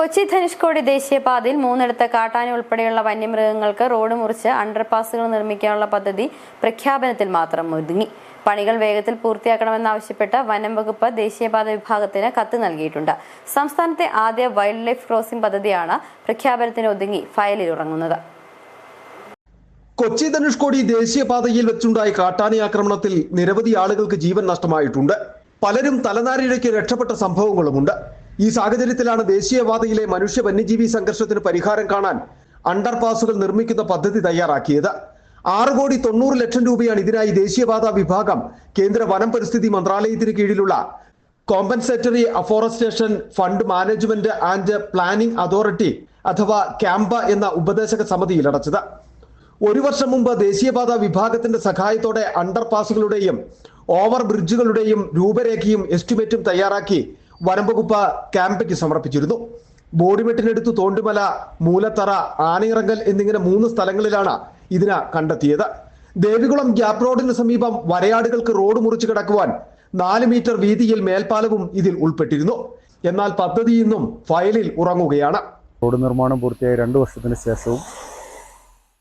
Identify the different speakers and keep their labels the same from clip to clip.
Speaker 1: കൊച്ചി ധനുഷ്കോടി ദേശീയപാതയിൽ മൂന്നിടത്ത് കാട്ടാന ഉൾപ്പെടെയുള്ള വന്യമൃഗങ്ങൾക്ക് റോഡ് മുറിച്ച് അണ്ടർപാസുകൾ നിർമ്മിക്കാനുള്ള പദ്ധതി പ്രഖ്യാപനത്തിൽ മാത്രം ഒതുങ്ങി പണികൾ വേഗത്തിൽ പൂർത്തിയാക്കണമെന്നാവശ്യപ്പെട്ട് വനം വകുപ്പ് ദേശീയപാത വിഭാഗത്തിന് കത്ത് നൽകിയിട്ടുണ്ട്. സംസ്ഥാനത്തെ ആദ്യ വൈൽഡ് ലൈഫ് ക്രോസിംഗ് പദ്ധതിയാണ് പ്രഖ്യാപനത്തിന് ഒതുങ്ങി ഫയലിൽ ഉറങ്ങുന്നത്.
Speaker 2: കൊച്ചി ധനുഷ്കോടി ദേശീയപാതയിൽ വെച്ചുണ്ടായ കാട്ടാന ആക്രമണത്തിൽ നിരവധി ആളുകൾക്ക് ജീവൻ നഷ്ടമായിട്ടുണ്ട്. പലരും തലനാരിഴയ്ക്ക് രക്ഷപ്പെട്ട സംഭവങ്ങളുമുണ്ട്. ഈ സാഹചര്യത്തിലാണ് ദേശീയപാതയിലെ മനുഷ്യ വന്യജീവി സംഘർഷത്തിന് പരിഹാരം കാണാൻ അണ്ടർപാസുകൾ നിർമ്മിക്കുന്ന പദ്ധതി തയ്യാറാക്കിയത്. ആറ് കോടി തൊണ്ണൂറ് ലക്ഷം രൂപയാണ് ഇതിനായി ദേശീയപാത വിഭാഗം കേന്ദ്ര വനം പരിസ്ഥിതി മന്ത്രാലയത്തിന് കീഴിലുള്ള compensatory afforestation fund management and planning authority അഥവാ ക്യാമ്പ എന്ന ഉപദേശക സമിതിയിൽ അടച്ചത്. ഒരു വർഷം മുമ്പ് ദേശീയപാത വിഭാഗത്തിന്റെ സഹായത്തോടെ അണ്ടർപാസുകളുടെയും ഓവർ ബ്രിഡ്ജുകളുടെയും രൂപരേഖയും എസ്റ്റിമേറ്റും തയ്യാറാക്കി വനം വകുപ്പ് ക്യാമ്പയ്ക്ക് സമർപ്പിച്ചിരുന്നു. ബോഡിമെട്ടിനടുത്ത് തോണ്ടുമല മൂലത്തറ ആനയിറങ്കൽ എന്നിങ്ങനെ മൂന്ന് സ്ഥലങ്ങളിലാണ് ഇതിന് കണ്ടെത്തിയത്. ദേവികുളം ഗ്യാപ് റോഡിന് സമീപം വരയാടുകൾക്ക് റോഡ് മുറിച്ചു കിടക്കുവാൻ നാല് മീറ്റർ വീതിയിൽ മേൽപ്പാലവും ഇതിൽ ഉൾപ്പെട്ടിരുന്നു. എന്നാൽ പദ്ധതി ഇന്നും ഫയലിൽ ഉറങ്ങുകയാണ്.
Speaker 3: റോഡ് നിർമ്മാണം പൂർത്തിയായി രണ്ട് വർഷത്തിന് ശേഷവും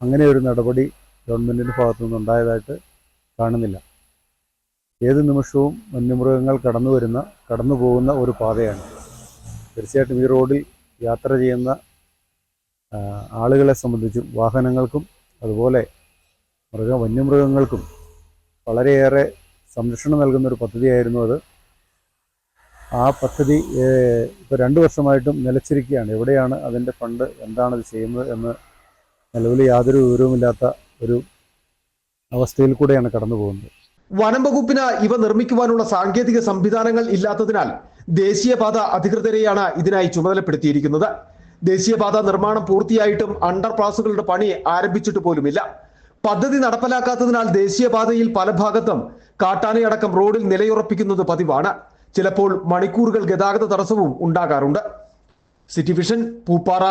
Speaker 3: അങ്ങനെ ഒരു നടപടി ഗവൺമെന്റിന്റെ ഭാഗത്തു നിന്നുണ്ടായതായിട്ട് കാണുന്നില്ല. ഏത് നിമിഷവും വന്യമൃഗങ്ങൾ കടന്നു വരുന്ന കടന്നു പോകുന്ന ഒരു പാതയാണ്. തീർച്ചയായിട്ടും ഈ റോഡിൽ യാത്ര ചെയ്യുന്ന ആളുകളെ സംബന്ധിച്ചും വാഹനങ്ങൾക്കും അതുപോലെ മൃഗ വന്യമൃഗങ്ങൾക്കും വളരെയേറെ സംരക്ഷണം നൽകുന്ന ഒരു പദ്ധതിയായിരുന്നു അത്. ആ പദ്ധതി ഇപ്പോൾ രണ്ട് വർഷമായിട്ടും നിലച്ചിരിക്കുകയാണ്. എവിടെയാണ് അതിന്റെ ഫണ്ട് എന്താണ് ഇത് ചെയ്യുന്നത് എന്ന് നിലവിൽ യാതൊരു വിവരവുമില്ലാത്ത ഒരു അവസ്ഥയിൽ കൂടെയാണ് കടന്നു പോകുന്നത്.
Speaker 2: വനം വകുപ്പിന് ഇവ നിർമ്മിക്കുവാനുള്ള സാങ്കേതിക സംവിധാനങ്ങൾ ഇല്ലാത്തതിനാൽ ദേശീയപാത അധികൃതരെയാണ് ഇതിനായി ചുമതലപ്പെടുത്തിയിരിക്കുന്നത്. ദേശീയപാത നിർമ്മാണം പൂർത്തിയായിട്ടും അണ്ടർപാസുകളുടെ പണി ആരംഭിച്ചിട്ട് പോലുമില്ല. പദ്ധതി നടപ്പിലാക്കാത്തതിനാൽ ദേശീയപാതയിൽ പല ഭാഗത്തും കാട്ടാനയടക്കം റോഡിൽ നിലയുറപ്പിക്കുന്നത് പതിവാണ്. ചിലപ്പോൾ മണിക്കൂറുകൾ ഗതാഗത തടസ്സവും ഉണ്ടാകാറുണ്ട്. City vision Pooppara